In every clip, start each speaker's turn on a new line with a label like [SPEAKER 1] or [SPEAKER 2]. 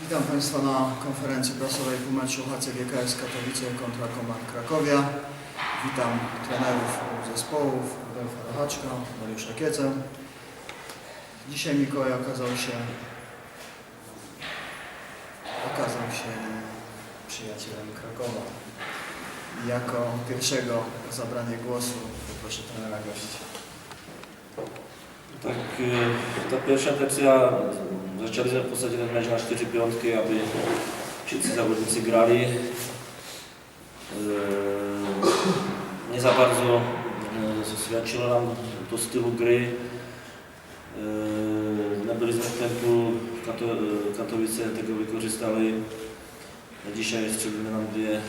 [SPEAKER 1] Witam Państwa na konferencji prasowej po meczu HCGKS Katowice kontra Komar Krakowia. Witam trenerów zespołów, Adolfa Rachaczka, Mariusza Kiecę. Dzisiaj Mikołaj okazał się okazał się przyjacielem Krakowa. Jako pierwszego zabranie głosu poproszę trenera gości.
[SPEAKER 2] Tak, y, ta pierwsza tercja zaczęliśmy w zasadzie ten mecz na 4 piątki, aby wszyscy zawodnicy grali. Y, Nie za bardzo y, świadczyło nam to stylu gry. Y, Nabyliśmy w tempu, Kato- Katowice tego wykorzystali. Dzisiaj strzelimy nam dwie,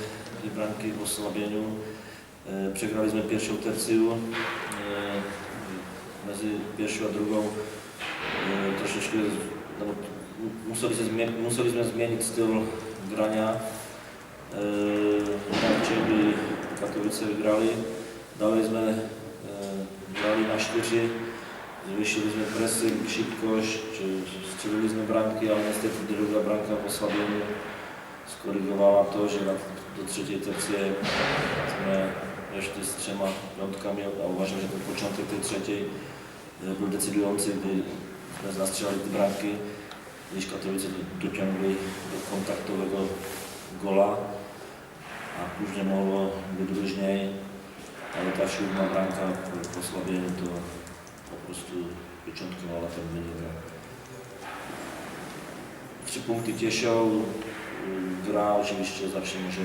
[SPEAKER 2] dwie bramki w osłabieniu. Y, Przegraliśmy pierwszą tercję. Między pierwszą a drugą musieliśmy, zmie- musieliśmy zmienić styl grania. E, by Katowice wygrali. Dalejśmy e, grali na szczycie, zwiększyliśmy pressing, szybkość, strzeliliśmy bramki, ale niestety druga bramka w osłabieniu skorygowała to, że do trzeciej tercji my weszli z trzema piątkami, a uważam, że ten początek tej trzeciej e, był decydujący, gdy zastrzelali te bramki, gdzieś Katowice do- dociągli do kontaktowego gola, a później mogło być różniej, ale ta siódma bramka po- osłabieniu to po prostu początkowała ten wynik. Trzy punkty cieszą, y, gra oczywiście zawsze może,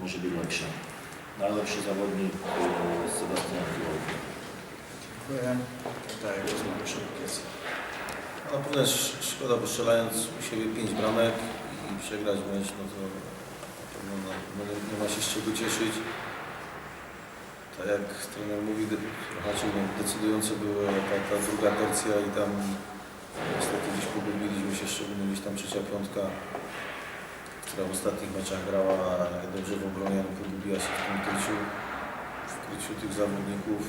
[SPEAKER 2] może być lepsza. Najlepszy zawodnik e, Sebastian Kiłowy.
[SPEAKER 1] Dziękuję. Daję głos.
[SPEAKER 3] Na pewno sz- szkoda, bo strzelając u siebie 5 bramek i przegrać mecz, no to na pewno no, nie, ma się z czego cieszyć. Tak jak trener mówi, raczej no, decydująco była ta, ta druga tercja i tam niestety gdzieś pogubiliśmy się, szczególnie gdzieś tam trzecia piątka, która w ostatnich meczach grała dobrze w obronie, ale pogubiła się w tym kryciu, w kryciu tych zawodników.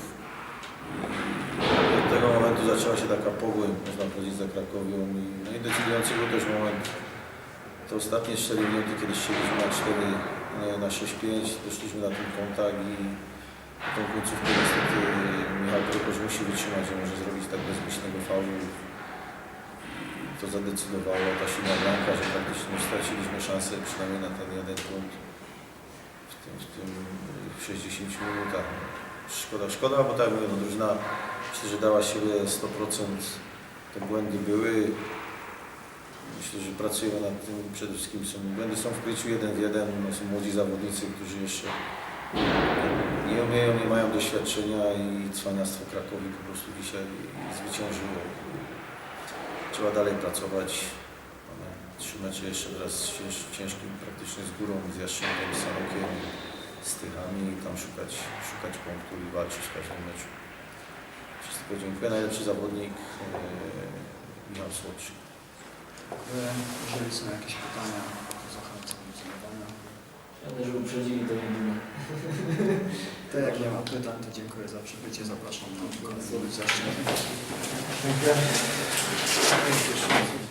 [SPEAKER 3] Od tego momentu zaczęła się taka pogoń, można powiedzieć, za Krakowią i, no i decydujący był też moment, te ostatnie 4 minuty, kiedy strzeliśmy na 4, nie, na 6-5, doszliśmy na ten kontakt i tą końcówkę niestety Michał Krokosz musi wytrzymać, że może zrobić tak bezmyślnego faulu. I to zadecydowało ta silna bramka, że praktycznie straciliśmy szansę przynajmniej na ten jeden punkt w tym, w tym w 60 minutach. Szkoda, szkoda, bo tak jak mówię, no drużyna myślę, że dała siebie 100%, te błędy były. Myślę, że pracujemy nad tym przede wszystkim. Są, błędy są w kryciu jeden w jeden, no, są młodzi zawodnicy, którzy jeszcze nie umieją, nie mają doświadczenia i cwaniactwo Krakowi po prostu dzisiaj zwyciężyło. Trzeba dalej pracować. Mamy trzy mecze jeszcze raz ciężkim praktycznie z górą, z Jastrzębiem, z Tychami i tam szukać, szukać punktu i walczyć w każdym meczu. Wszystko dziękuję. Najlepszy zawodnik e, Michał.
[SPEAKER 1] Dziękuję. Jeżeli są jakieś pytania, to zachęcam do zadawania.
[SPEAKER 4] Ja też uprzedzili to jedyne.
[SPEAKER 1] To jak nie ma pytań, to dziękuję za przybycie. Zapraszam na kolejny zaszczyt.
[SPEAKER 4] Dziękuję.
[SPEAKER 3] Dziękuję.